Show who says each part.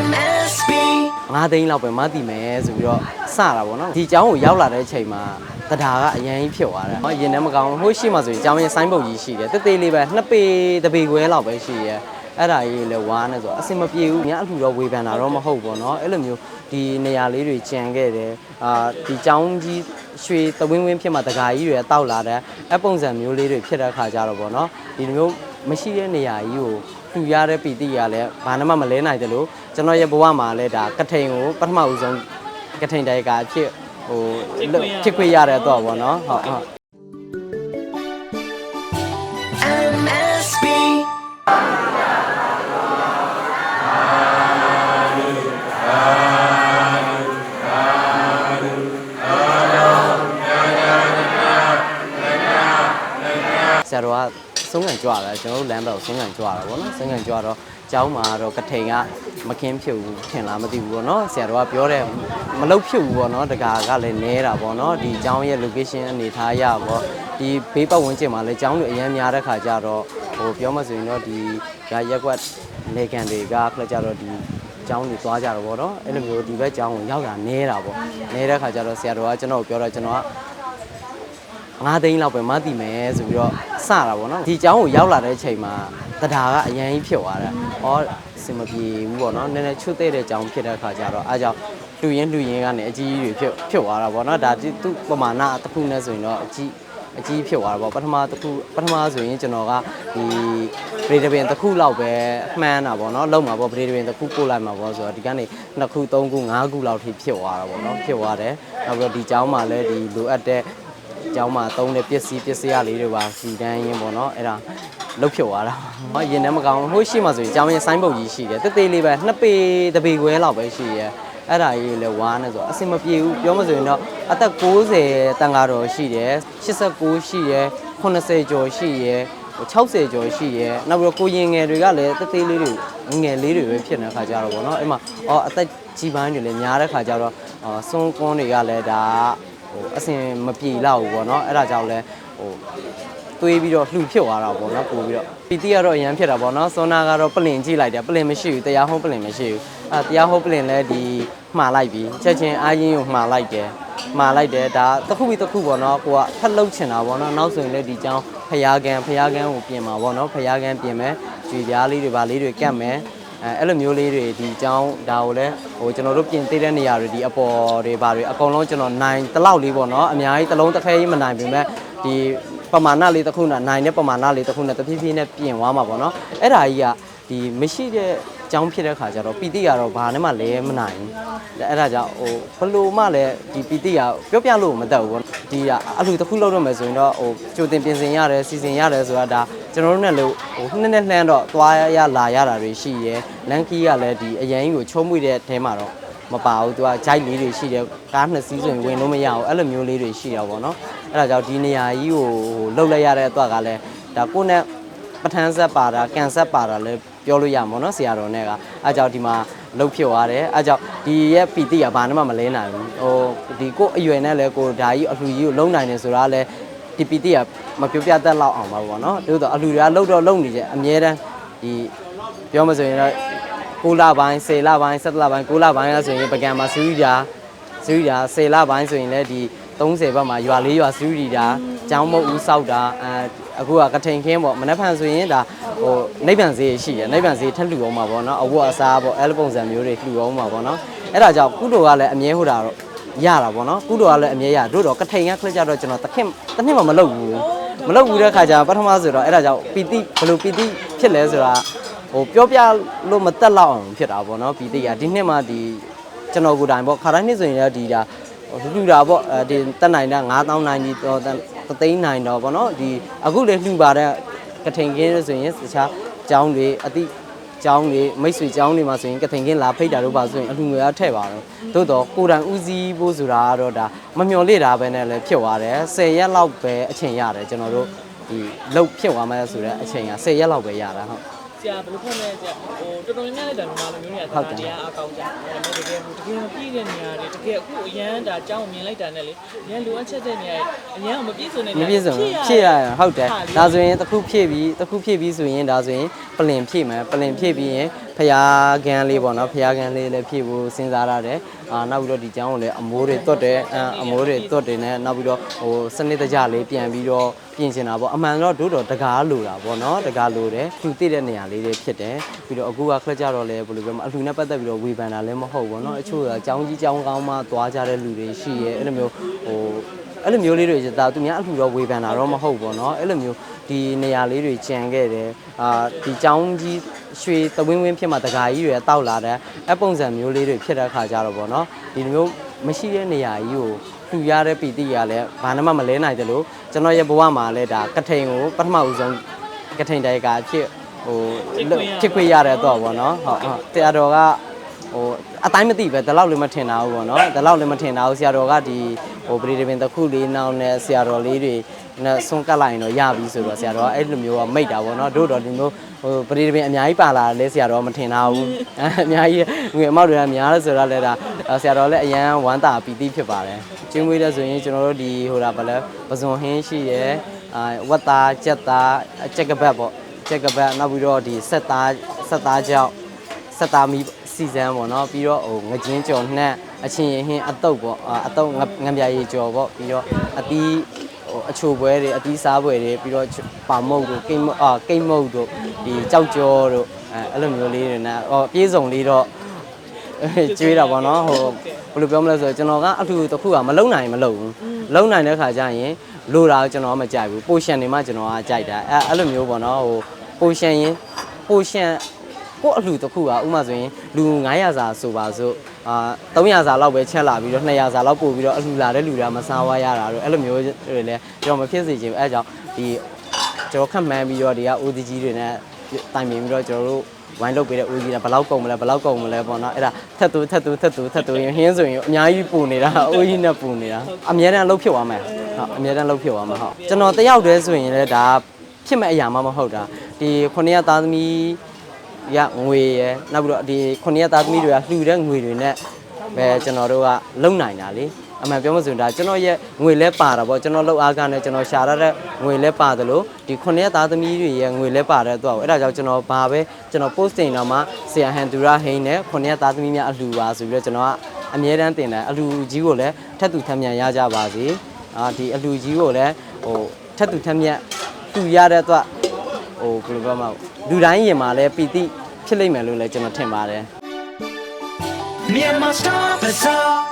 Speaker 1: MSB
Speaker 2: ငါးသိန်းလောက်ပဲမသိမယ်ဆိုပြီးတော့စတာပေါ့နော်ဒီကျောင်းကိုရောက်လာတဲ့အချိန်မှာတဒါကအရန်ကြီးဖြစ်သွားတယ်။ဟောရင်ထဲမကောင်းဟိုးရှိမှဆိုရင်ကျောင်းရင်ဆိုင်းပုတ်ကြီးရှိတယ်။တက်သေးလေးပဲနှစ်ပေတပေခွဲလောက်ပဲရှိရဲ့။အဲ့ဒါကြီးလည်းဝါးနေဆိုအဆင်မပြေဘူး။ညအလှတော့ဝေဖန်တာတော့မဟုတ်ဘောနော်။အဲ့လိုမျိုးဒီနေရာလေးတွေကြံခဲ့တယ်။အာဒီကျောင်းကြီးရွှေသဝင်းဝင်းဖြစ်မှတဒါကြီးတွေတောက်လာတယ်။အဲ့ပုံစံမျိုးလေးတွေဖြစ်တဲ့အခါကျတော့ဘောနော်။ဒီလိုမျိုးမရှိတဲ့နေရာကြီးကို ထူရတဲ့ပီတိကလည်းဘာမှမလဲနိုင်တယ်လို့ကျွန်တော်ရဲ့ဘဝမှာလည်းဒါကထိန်ကိုပထမဦးဆုံးကထိန်တိုင်ကအဖြစ်ဟိုဖြစ်ခွင့်ရတဲ့တော့ပေါ့နော်ဟုတ်ဟုတ်
Speaker 1: MSB
Speaker 2: ဆရာတော်က ဆုံးခံကြွတာကျွန်တော်တို့လမ်းဘက်ကိုဆုံးခံကြွတာပေါ့နော်ဆုံးခံကြွတော့ကျောင်းမှာတော့ကထိန်ကမခင်းဖြစ်ဘူးထင်လားမသိဘူးပေါ့နော်ဆရာတော်ကပြောတယ်မလုတ်ဖြစ်ဘူးပေါ့နော်တကာကလည်းနဲတာပေါ့နော်ဒီကျောင်းရဲ့ location အနေထားရပေါ့ဒီဘေးပတ်ဝန်းကျင်မှာလည်းကျောင်းတွေအများများတဲ့ခါကျတော့ဟိုပြောမှဆိုရင်တော့ဒီရရက်ကွက်လေကန်တွေကခလက်ကြတော့ဒီကျောင်းတွေသွားကြတော့ဗောနော်အဲ့လိုမျိုးဒီဘက်ကျောင်းကိုရောက်တာနဲတာပေါ့နဲတဲ့ခါကျတော့ဆရာတော်ကကျွန်တော်ကိုပြောတော့ကျွန်တော်က 9သိန်းလောက်ပဲမသိမယ်ဆိုပြီးတော့စတာပေါ့နော်ဒီเจ้าကိုရောက်လာတဲ့အချိန်မှာတရားကအရန်ကြီးဖြစ်သွားတယ်။ဩစင်မပြေဘူးပေါ့နော်။နည်းနည်းချွတ်တဲ့တဲ့เจ้าဖြစ်တဲ့အခါကျတော့အားကြောင့်လူရင်းလူရင်းကနေအကြီးကြီးတွေဖြစ်ဖြစ်သွားတာပေါ့နော်။ဒါဒီသူ့ပမာဏတစ်ခုနဲ့ဆိုရင်တော့အကြီးအကြီးဖြစ်သွားတာပေါ့ပထမတစ်ခုပထမဆိုရင်ကျွန်တော်ကဒီပရိဒပင်တစ်ခုလောက်ပဲမှန်းတာပေါ့နော်လုံးမှာပေါ့ပရိဒပင်တစ်ခုပို့လိုက်မှာပေါ့ဆိုတော့ဒီကနေနှစ်ခုသုံးခုငါးခုလောက်ထိဖြစ်သွားတာပေါ့နော်ဖြစ်သွားတယ်နောက်ပြီးတော့ဒီเจ้าမှာလည်းဒီလိုအပ်တဲ့ အ ကြောင်းမှာသုံးတဲ့ပစ္စည်းပစ္စည်းရလေးတွေပါစီတန်းရင်းပေါ့နော်အဲ့ဒါလုတ်ဖြုတ်သွားတာဟောရင်ထဲမကောင်းဟိုရှိမှဆိုရင်အကြောင်းရဲ့ဆိုင်းပုတ်ကြီးရှိတယ်တက်သေးလေးပဲနှစ်ပေတစ်ပေခွဲလောက်ပဲရှိရဲအဲ့ဒါကြီးလည်းဝါနဲ့ဆိုတော့အဆင်မပြေဘူးပြောမဆိုရင်တော့အသက်60တန်ကားတော်ရှိတယ်89ရှိရဲ80ကျော်ရှိရဲ60ကျော်ရှိရဲနောက်ပြီးတော့ကိုရင်ငယ်တွေကလည်းတက်သေးလေးတွေငယ်လေးတွေပဲဖြစ်နေတဲ့ခါကြတော့ဗောနော်အဲ့မှာအော်အသက်ကြီးပိုင်းတွေလည်းများတဲ့ခါကြတော့အော်စွန်းကွန်းတွေကလည်းဒါ ဟိုအစင်မပြေလောက်ဘူးပေါ့နော်အဲ့ဒါကြောင့်လဲဟိုသွေးပြီးတော့လှူဖြစ်သွားတာပေါ့နော်ပို့ပြီးတော့ပီတီကတော့အရန်ဖြစ်တာပေါ့နော်စောနာကတော့ပလင်ကြည့်လိုက်တယ်ပလင်မရှိဘူးတရားဟုတ်ပလင်မရှိဘူးအဲတရားဟုတ်ပလင်လဲဒီမှားလိုက်ပြီချက်ချင်းအားရင်ကိုမှားလိုက်တယ်မှားလိုက်တယ်ဒါတစ်ခုပြီးတစ်ခုပေါ့နော်ကိုကဖက်လုတ်ချင်တာပေါ့နော်နောက်ဆိုရင်လည်းဒီကြောင်းဖျားကန်ဖျားကန်ကိုပြင်မှာပေါ့နော်ဖျားကန်ပြင်မယ်ကြွေပြားလေးတွေပါလေးတွေကတ်မယ် အဲအဲ့လိုမျိုးလေးတွေဒီအကြောင်းဒါကိုလည်းဟိုကျွန်တော်တို့ပြင်သေးတဲ့နေရာတွေဒီအပေါ်တွေဘာတွေအကုန်လုံးကျွန်တော်နိုင်တလောက်လေးပေါ့နော်အများကြီးတစ်လုံးတစ်ခဲကြီးမနိုင်ပေမဲ့ဒီပမာဏလေးတစ်ခုနဲ့နိုင်တဲ့ပမာဏလေးတစ်ခုနဲ့တဖြည်းဖြည်းနဲ့ပြင်သွားမှာပေါ့နော်အဲ့ဒါကြီးကဒီမရှိတဲ့အ ကြောင်းဖြစ်တဲ့ခါကျတော့ပီတိကတော့ဘာနဲ့မှလဲမနိုင်ဘူးအဲ့ဒါကြောင့်ဟိုဘလို့မှလည်းဒီပီတိကပြောပြလို့မတတ်ဘူးပေါ့ဒီကအလှတစ်ခုလောက်တော့မယ်ဆိုရင်တော့ဟိုကြိုတင်ပြင်ဆင်ရတယ်စီစဉ်ရတယ်ဆိုတာဒါကျွန်တော်တို့နဲ့လို့ဟိုနှစ်နှစ်လှမ်းတော့သွားရလာရတာတွေရှိရဲလန်ကီးကလည်းဒီအရင်ကြီးကိုချုံးမွေတဲ့အဲမှာတော့မပါဘူးသူကဂျိုက်လေးတွေရှိတယ်ကားနှစ်စီးဆိုရင်ဝင်လို့မရဘူးအဲ့လိုမျိုးလေးတွေရှိတာပေါ့နော်အဲ့ဒါကြောင့်ဒီနေရာကြီးကိုဟိုလှုပ်လိုက်ရတဲ့အတွက်ကလည်းဒါကိုယ့်နဲ့ပထန်းဆက်ပါတာကန်ဆက်ပါတာလည်း ပြောလို့ရမှာเนาะဆရာတော်နဲ့ကအဲကြောင့်ဒီမှာလှုပ်ဖြစ်သွားတယ်အဲကြောင့်ဒီရဲ့ပီတိကဘာမှမလဲနိုင်ဘူးဟိုဒီကိုယ့်အရွယ်နဲ့လည်းကိုယ်ဒါကြီးအလှူကြီးကိုလုံနိုင်တယ်ဆိုတာလည်းဒီပီတိကမပြောပြတတ်လောက်အောင်ပါပေါ့เนาะတိုးတော့အလှူတွေကလှုပ်တော့လှုပ်နေကြအမြဲတမ်းဒီပြောမဆိုရင်တော့9လပိုင်း10လပိုင်း17လပိုင်း9လပိုင်းကဆိုရင်ပကံမှာစူးကြစူးကြ10လပိုင်းဆိုရင်လည်းဒီ 30ဘက်မှာရွာလေးရွာစူးကြတာကျောင်းမုတ်ဦးစောက်တာအဲအခုကကထိန်ခင်းပေါ့မနေ့ဖန်ဆိုရင်ဒါဟိုနိဗ္ဗာန်ဈေးရှိတယ်နိဗ္ဗာန်ဈေးထက်လှူအောင်ပါပေါ့နော်အဝတ်အစားပေါ့အဲလိုပုံစံမျိုးတွေလှူအောင်ပါပေါ့နော်အဲ့ဒါကြောင့်ကုသိုလ်ကလည်းအမြဲဟိုတာတော့ရတာပေါ့နော်ကုသိုလ်ကလည်းအမြဲရတို့တော့ကထိန်ကခလက်ကြတော့ကျွန်တော်တခင်တစ်နှစ်မှမလုပ်ဘူးမလုပ်ဘူးတဲ့ခါကျပထမဆိုတော့အဲ့ဒါကြောင့်ပီတိဘယ်လိုပီတိဖြစ်လဲဆိုတာဟိုပြောပြလို့မတက်လောက်အောင်ဖြစ်တာပေါ့နော်ပီတိကဒီနှစ်မှဒီကျွန်တော်ကိုယ်တိုင်ပေါ့ခါတိုင်းနှစ်ဆိုရင်လည်းဒီဒါ ဟိုလှူတာပေါ့အဲဒီတက်နိုင်တာ9000နိုင်ကြီးတော့တသိန်းနိုင်တော့ပေါ့နော်ဒီအခုလေလှူပါတဲ့ကထိန်ကင်းဆိုရင်တခြားကျောင်းတွေအတိကျောင်းတွေမိတ်ဆွေကျောင်းတွေမှာဆိုရင်ကထိန်ကင်းလာဖိတ်တာတို့ပါဆိုရင်အလှူငွေအားထည့်ပါတော့သို့တော့ကိုယ်တိုင်ဦးစီးဖို့ဆိုတာကတော့ဒါမမျော်လင့်တာပဲနဲ့လည်းဖြစ်သွားတယ်10ရက်လောက်ပဲအချိန်ရတယ်ကျွန်တော်တို့ဒီလှုပ်ဖြစ်သွားမှဆိုတဲ့အချိန်က10ရက်လောက်ပဲရတာဟုတ်
Speaker 3: ဆရာဘယ်လိုဖွဲ့မလဲဆရာဟိုတော်တော်များများလည်းဒါမြန်မာလူမျိုးတွေကဒါတရားအကောင်းကြတယ်ဒါပေမဲ့တကယ်ဟိုတကယ်မပြည့်တဲ့နေရာတွေတကယ်အခုအရန်ဒါအကြောင်းမြင်လိုက်တာနဲ့လေအရန်လိုအပ်ချက်တဲ့နေရာအရန်မပြည့်စုံတဲ့
Speaker 2: မ
Speaker 3: နေရာ
Speaker 2: ပြည့်စုံဘူးဖြည့်ရရင်ဟုတ်တယ်ဒါဆိုရင်တစ်ခုဖြည့်ပြီးတစ်ခုဖြည့်ပြီးဆိုရင်ဒါဆိုရင်ပလင်ဖြည့်မယ်ပလင်ဖြည့်ပြီးရင်ဖျားကန်းလေးပေါ့နော်ဖျားကန်းလေးလည်းဖြည့်ဖို့စဉ်းစားရတယ်အာနောက်ပြီးတော့ဒီကျောင်းကိုလည်းအမိုးတွေတွတ်တယ်အအမိုးတွေတွတ်တယ်နဲ့နောက်ပြီးတော့ဟိုစနစ်တကျလေးပြန်ပြီးတော့ပြင်ဆင်တာပေါ့အမှန်တော့တို့တော့တကားလိုတာပေါ့နော်တကားလိုတယ်သူသိတဲ့နေရာလေးတွေဖြစ်တယ်ပြီးတော့အခုကခက်ကြတော့လဲဘယ်လိုပြောမလဲအလှူနဲ့ပတ်သက်ပြီးတော့ဝေဖန်တာလည်းမဟုတ်ပေါ့နော်အချို့ကအကြောင်းကြီးအကြောင်းကောင်းမှသွားကြတဲ့လူတွေရှိရဲအဲ့လိုမျိုးဟိုအဲ့လိုမျိုးလေးတွေဒါသူများအလှူတော့ဝေဖန်တာတော့မဟုတ်ပေါ့နော်အဲ့လိုမျိုးဒီနေရာလေးတွေကြံခဲ့တယ်အာဒီចောင်းကြီးရွှေသဝင်းဝင်းဖြစ်မှာတကာကြီးတွေတောက်လာတဲ့အပုံစံမျိုးလေးတွေဖြစ်တဲ့အခါကြတော့ဗောနော်ဒီလိုမျိုးမရှိတဲ့နေရာကြီးကို လှူရတဲ့ပီတိကလည်းဘာမှမလဲနိုင်တယ်လို့ကျွန်တော်ရဲ့ဘဝမှာလည်းဒါကထိန်ကိုပထမဦးဆုံးကထိန်တိုက်ကဖြစ်ဟိုဖြစ်ခွင့်ရတဲ့တော့ဗောနော်ဟုတ်ဟုတ်တရားတော်ကဟိုအတိုင်းမသိပဲဒီလောက်လည်းမထင်တာဘူးပေါ့နော်ဒီလောက်လည်းမထင်တာဘူးဆရာတော်ကဒီဟိုပရိသေပင်တစ်ခုလေးနောက်နဲ့ဆရာတော်လေးတွေ နဲ့ဆွန့်ကပ်လိုက်ရင်တော့ရပြီဆိုတော့ဆရာတော်ကအဲ့လိုမျိုးကမိတ်တာပေါ့နော်တို့တော့ဒီမျိုးဟိုပရိသေပင်အများကြီးပါလာတယ်လေဆရာတော်ကမထင်တာဘူးအဲအများကြီးငွေအမောက်တွေကများလို့ဆိုတော့လည်းဒါဆရာတော်လည်းအရန်ဝမ်းသာပီတိဖြစ်ပါတယ်ကျင်းမွေးတဲ့ဆိုရင်ကျွန်တော်တို့ဒီဟိုတာဗလဲပဇွန်ဟင်းရှိရယ်အာဝတ်သားကြက်သားကြက်ကပတ်ပေါ့ကြက်ကပတ်နောက်ပြီးတော့ဒီဆက်သားဆက်သားကြောက်စက်သားမီစီဇန်ပေါ့နော်ပြီးတော့ဟိုငကြင်းကြော်နှက်အချင်းရင်ဟင်းအတုပ်ပေါ့အာအတုပ်ငငပြာရည်ကြော်ပေါ့ပြီးတော့အသီး ဟိုအချိုပွဲတွေအသီးစားပွဲတွေပြီးတော့ပါမုတ်တို့ကိတ်မုတ်အာကိတ်မုတ်တို့ဒီကြောက်ကြောတို့အဲအဲ့လိုမျိုးလေးတွေနဲ့ဟောပြေးစုံလေးတော့ကျွေးတာပေါ့နော်ဟိုဘယ်လိုပြောမလဲဆိုတော့ကျွန်တော်ကအထူးတစ်ခုကမလုံနိုင်မလုံဘူးလုံနိုင်တဲ့ခါကျရင်လိုတာကိုကျွန်တော်ကမကြိုက်ဘူးပိုရှင်တွေမှကျွန်တော်ကကြိုက်တာအဲအဲ့လိုမျိုးပေါ့နော်ဟိုပိုရှင်ရင်ပိုရှင်ကို့အလှတစ်ခုကဥပမာဆိုရင်လူ900စာဆိုပါစို့ အာ300စာလောက်ပဲချက်လာပြီးတော့200စာလောက်ပို့ပြီးတော့အလှလာတဲ့လူတွေကမစားဝါရတာတော့အဲ့လိုမျိုးတွေလည်းကျွန်တော်မဖြစ်စေချင်ဘူးအဲဒါကြောင့်ဒီကျွန်တော်ခက်မှန်းပြီးတော့ဒီက ODG တွေနဲ့တိုင်ပင်ပြီးတော့ကျွန်တော်တို့ဝိုင်းလုပ်ပေးတဲ့ ODG ကဘယ်လောက်ကုန်မလဲဘယ်လောက်ကုန်မလဲပေါ့နော်အဲ့ဒါထက်တူထက်တူထက်တူထက်တူရင်ဟင်းဆိုရင်အများကြီးပူနေတာ ODG နဲ့ပူနေတာအများတန်းလှုပ်ဖြစ်သွားမယ်ဟုတ်အများတန်းလှုပ်ဖြစ်သွားမှာဟုတ်ကျွန်တော်တယောက်တည်းဆိုရင်လည်းဒါဖြစ်မဲ့အရာမှမဟုတ်တာဒီခုနှစ်ရက်သားသမီး ရငွေရယ်နောက်ပြီးတော့ဒီခုနှစ်ရက်သားသမီးတွေကလှူတဲ့ငွေတွေနဲ့ပဲကျွန်တော်တို့ကလုံနိုင်တာလေအမှန်ပြောမစင်ဒါကျွန်တော်ရဲ့ငွေလဲပါတာပေါ့ကျွန်တော်လောက်အားကနဲ့ကျွန်တော်ရှာရတဲ့ငွေလဲပါတယ်လို့ဒီခုနှစ်ရက်သားသမီးတွေရဲ့ငွေလဲပါတဲ့အတွက်အဲ့ဒါကြောင့်ကျွန်တော်ဘာပဲကျွန်တော် post တင်တော့မှဆရာဟန်တူရာဟိန်းနဲ့ခုနှစ်ရက်သားသမီးများအလှူပါဆိုပြီးတော့ကျွန်တော်ကအမြဲတမ်းတင်တယ်အလှူကြီးကိုလည်းထက်တူထက်မြတ်ရကြပါစေအာဒီအလှူကြီးကိုလည်းဟိုထက်တူထက်မြတ်လှူရတဲ့အတွက်ဟိုဘယ်လိုပြောမလဲ လူတိုင်းရင်မှာလဲပီတိဖြစ်လိမ့်မယ်လို့လည်းကျွန်တော်ထင်ပါတယ်
Speaker 1: Myanmar Star Bazaar.